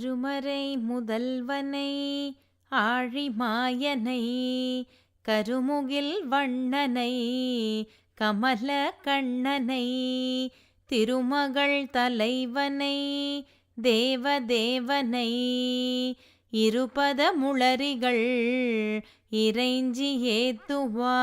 அருமறை முதல்வனை ஆழிமாயனை கருமுகில் வண்ணனை கமல கண்ணனை திருமகள் தலைவனை தேவதேவனை இருபத முளரிகள் இறைஞ்சி ஏத்துவா.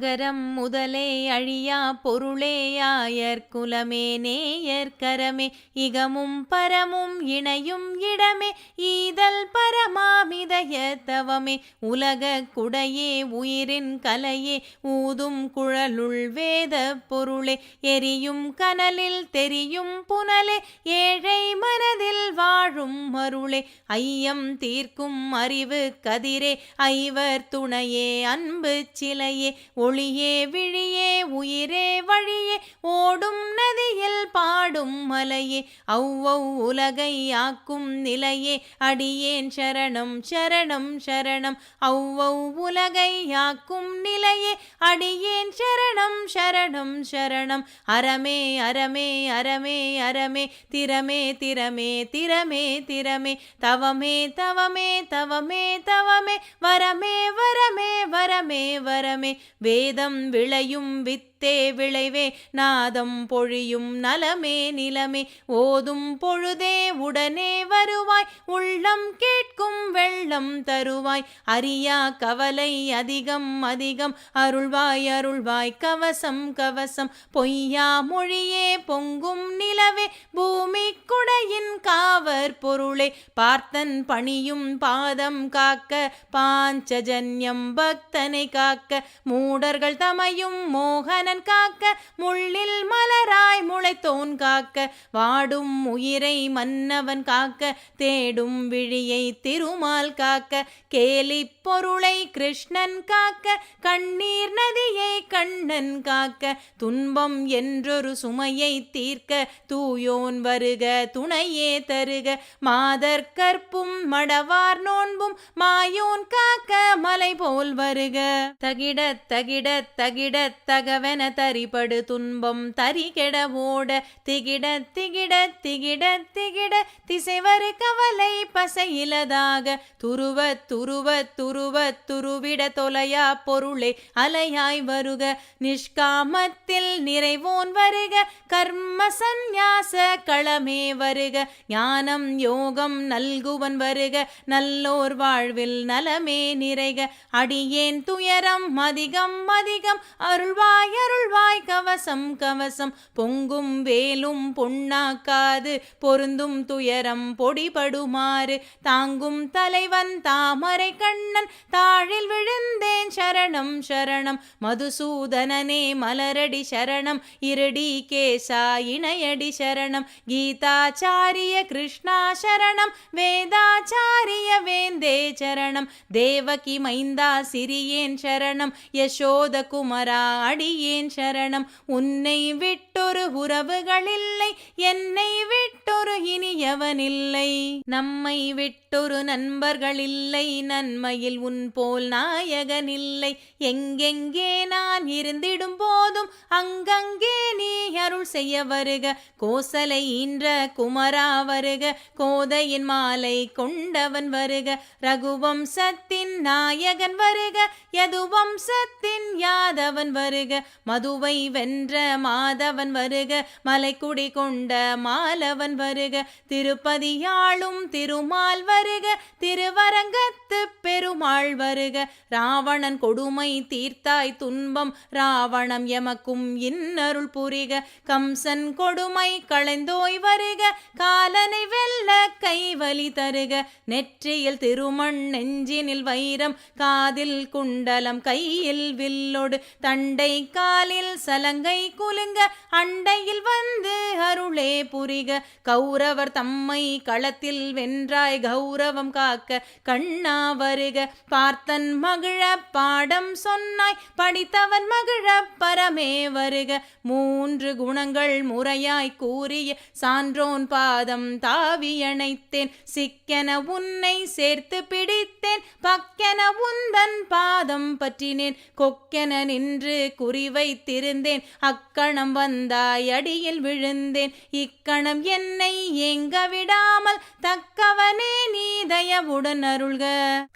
அகரம் முதலே அழியா பொருளேயாயர் குலமே நேயர்கரமே இகமும் பரமும் இணையும் இடமே. ஈதல் பரமாமிதய தவமே. உலக குடையே உயிரின் கலையே. ஊதும் குழலுள் வேத பொருளே. எரியும் கனலில் தெரியும் புனலே. ஏழை மனதில் வாழும் மருளே. ஐயம் தீர்க்கும் அறிவு கதிரே. ஐவர் துணையே அன்பு சிலையே. ஒளியே விழியே உயிரே வழியே ஓடும் நதியில் பாடும் மலையே ஔவ் உலகை ஆக்கும் நிலையே அடியேன் சரணம் சரணம் சரணம் ஔவ் உலகை ஆக்கும் நிலையே அடியேன் சரணம் சரணம் சரணம் சரணம். அறமே அறமே அறமே அறமே. திறமே திறமே திறமே திறமே. தவமே தவமே தவமே தவமே. வரமே வரமே வரமே வரமே. வேதம் விளையும் வித் வித்தே விளைவே. நாதம் பொழியும் நலமே நிலமே. ஓதும் பொழுதே உடனே வருவாய். உள்ளம் கேட்கும் வெள்ளம் தருவாய். அறியா கவலை அதிகம் அதிகம். அருள்வாய் அருள்வாய் கவசம் கவசம். பொய்யா மொழியே பொங்கும் நிலவே பூமி குடையின் காவர் பொருளே. பார்த்தன் பணியும் பாதம் காக்க பாஞ்சஜன்யம் பக்தனை காக்க. மூடர்கள் தமையும் மோகனன் காக்க முள்ளில் மலராய் முளைத்தோன் காக்க. வாடும் உயிரை மன்னவன் காக்க தேடும் விழியை திருமால் காக்க. கேலி பொருளை கிருஷ்ணன் காக்க கண்ணீர் நதியை கண்ணன் காக்க துன்பம் என்றொரு சுமையை தீர்க்க தூயோன் வருக துணையே தருக. மாதர் கற்பும் மடவார் நோன்பும் மாயோன் காக்க மலை போல் வருக. தகிட தகிட தகிட தகவென தரிபடு துன்பம் தரிகெட ஓட. திகிட திகிட திகிட திகிட திசைவரு கவலை பசையிலதாக. துருவ துருவ துருவ துருவிட தொலையா பொருளே அலையாய் வருக. நிஷ்காமத்தில் நிறைவோன் வருக கர்ம சந்நியாச களமே வருக ஞானம் யோகம் நல்குவன் வருக நல்லோர் வாழ்வில் நலமே நிறைக. அடியேன் துயரம் அதிகம் அதிகம் அருள்வாய் அருள்வாய் கவசம் கவசம் பொங்கும் வேலும் பொன்னாக்காது பொருந்தும் துயரம் பொடிபடுமாறு. தாங்கும் தலைவன் தாமரை கண்ணன் தாழில் விழுந்தேன் சரணம் சரணம் மதுசூதன மதுசூதனனே மலரடி சரணம் இருடி கேசா இணையடி சரணம் கீதாச்சாரிய கிருஷ்ணா சரணம் வேதாச்சாரிய வேந்தே சரணம் தேவகி மைந்தா சிறியேன் சரணம் யசோத குமரா அடியேன் சரணம் உன்னை விட்டொரு உறவுகளில்லை என்னை விட்டொரு இனியவனில்லை. நம்மை விட்டொரு நண்பர்களில்லை நன்மையில் உன் போல் நாயகனில்லை எங்கெங்கே நான் வந்திடும் போதும் அங்கங்கே நீ அருள் செய்ய வருக. கோசலை ஈன்ற குமரா வருக. கோதையின் மாலை கொண்டவன் வருக. ரகுவம்சத்தின் நாயகன் வருக. யதுவம்சத்தின் யாதவன் வருக. மதுவை வென்ற மாதவன் வருக. மலைக்குடி கொண்ட மாலவன் வருக. திருப்பதியாளும் திருமால் வருக. திருவரங்கத்து பெருமாள் வருக. ராவணன் கொடுமை தீர்த்தாய் துன்பம் ரா ராவணம் எமக்கும் இன்னருள் புரிக. கம்சன் கொடுமை களைந்தோய் வருக. காலனை வெல்ல கைவலி தருக. நெற்றியில் திருமண் நெஞ்சினில் வைரம். காதில் குண்டலம் கையில் வில்லொடு. தண்டை காலில் சலங்கை குலுங்க. அண்டையில் வந்து அருளே புரிக. கௌரவர் தம்மை களத்தில் வென்றாய் கௌரவம் காக்க. கண்ணா வருக. பார்த்தன் மகிழ பாடம் சொன்னாய். படித்தவன் மகிழ பரமே வருக. மூன்று குணங்கள் முறையாய் கூறிய சான்றோன் பாதம் தாவி அணைத்தேன். சிக்கென உன்னை சேர்த்து பிடித்தேன். பக்கென உந்தன் பாதம் பற்றினேன். கொக்கென நின்று குறிவைத்திருந்தேன். அக்கணம் வந்தாய் அடியில் விழுந்தேன். இக்கணம் என்னை எங்க விடாமல் தக்கவனே நீ தயவுடன் அருள்க.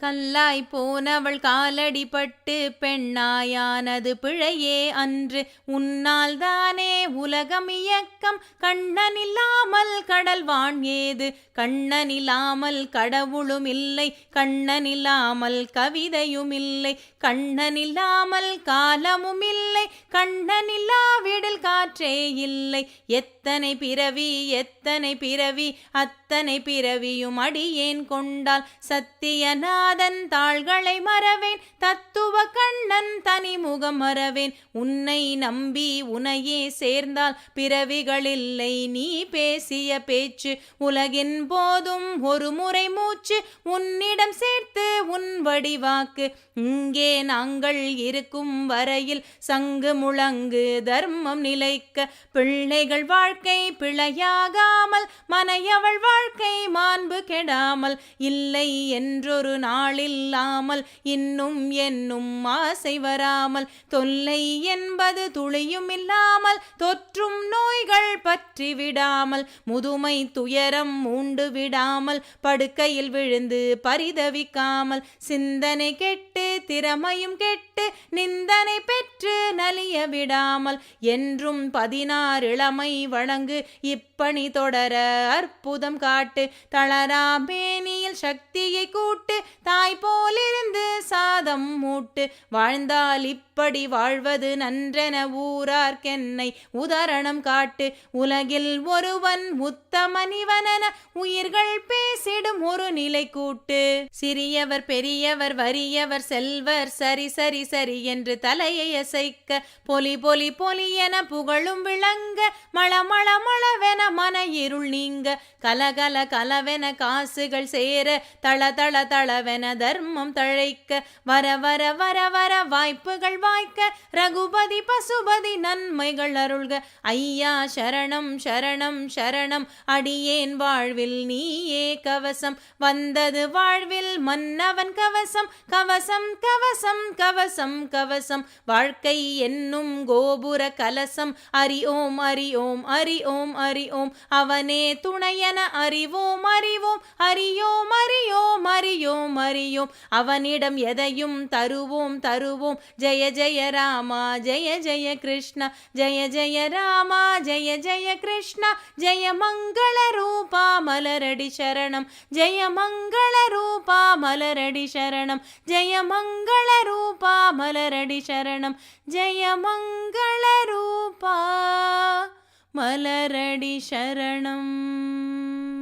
கல்லாய் போனவள் காலடிப்பட்டு பெண்ணாயானது பிழை பிழையே அன்று. உன்னால் தானே உலகம் இயக்கம். கண்ணனில்லாமல் கடல் வான் ஏது கண்ணனில்லாமல் கடவுளும் இல்லை கண்ணனில்லாமல் கவிதையும் இல்லை கண்ணனில்லாமல் காலமும் இல்லை கண்ணனில்லாவிடில் காற்றே இல்லை. எத்தனை பிறவி எத்தனை பிறவி அத்தனை பிறவியும் அடியேன் கொண்டால் சத்தியநாதன் தாள்களை மறவேன் தத்துவ கண்ணன் தனிமுகம் மறவேன். உன்னை நம்பி உனையே சேர்ந்தால் பிறவிகளில்லை நீ பேசிய பேசிய பேச்சு உலகின் போதும் ஒரு முறை மூச்சு உன்னிடம் சேர்த்து உன் வடிவாக்கு. இங்கே நாங்கள் இருக்கும் வரையில் சங்கு முழங்கு தர்மம் நிலைக்க பிள்ளைகள் வாழ்க்கை பிழையாகாமல் மனையவள் வாழ்க்கை மாண்பு கெடாமல் இல்லை என்றொரு நாளில்லாமல் இன்னும் என்னும் ஆசை வராமல் தொல்லை என்பது துளியும் இல்லாமல் தொற்றும் நோய்கள் பற்றி விடாமல் முதுமை துயரம் மூண்டு விடாமல் படுக்கையில் விழுந்து பரிதவிக்காமல் சிந்தனை கெட்டு திறமையும் கெட்டு நிந்தனை பெற்று நலிய விடாமல் என்றும் பதினாறு இளமை வழங்கு இப்பணி தொடர அற்புதம் காட்டு தளராமேனி மேனியில் சக்தியை கூட்டு தாய் போலிருந்து சாதம் மூட்டு. வாழ்ந்தால் இப்படி வாழ்வது நன்றென ஊரார்க்கென்னை உதாரணம் காட்டு. உலகில் ஒருவன் உத்தமனிவனென உயிர்கள் பே சேடும் ஒரு நிலை கூட்டு. சிறியவர் பெரியவர் வறியவர் செல்வர் சரி சரி சரி என்று தலையை அசைக்க பொலி பொலி பொலி என புகழும் விளங்க மள மள மளவென மன இருள் நீங்க கலகல கலவென காசுகள் சேர தள தள தளவென தர்மம் தழைக்க வர வர வர வர வாய்ப்புகள் வாய்க்க ரகுபதி பசுபதி நன்மைகள் அருள்க ஐயா சரணம் சரணம் சரணம் அடியேன் வாழ்வில் நீயே கவசம். வந்தது வாழ்வில் மன்னவன் கவசம். கவசம் கவசம் கவசம் கவசம். வாழ்க்கை என்னும் கோபுர கலசம். அரி ஓம் அரி ஓம் அரி ஓம் அரி ஓம் அவனே துணையென அறிவோம் அறிவோம். அறியோம் அறியோம். அறியோம் அறியோம். அவனிடம் எதையும் தருவோம் தருவோம். ஜெய ஜெய ராமா ஜெய ஜெய கிருஷ்ணா. ஜெய ஜெய ராமா ஜெய ஜெய கிருஷ்ணா. ஜெய மங்கள ரூபா மலரடி சரணம். ஜெய மங்கள ரூபா மலரடி சரணம். ஜெய மங்கள ரூபா மலரடி சரணம். ஜெய மங்கள ரூபா மலரடி சரணம்.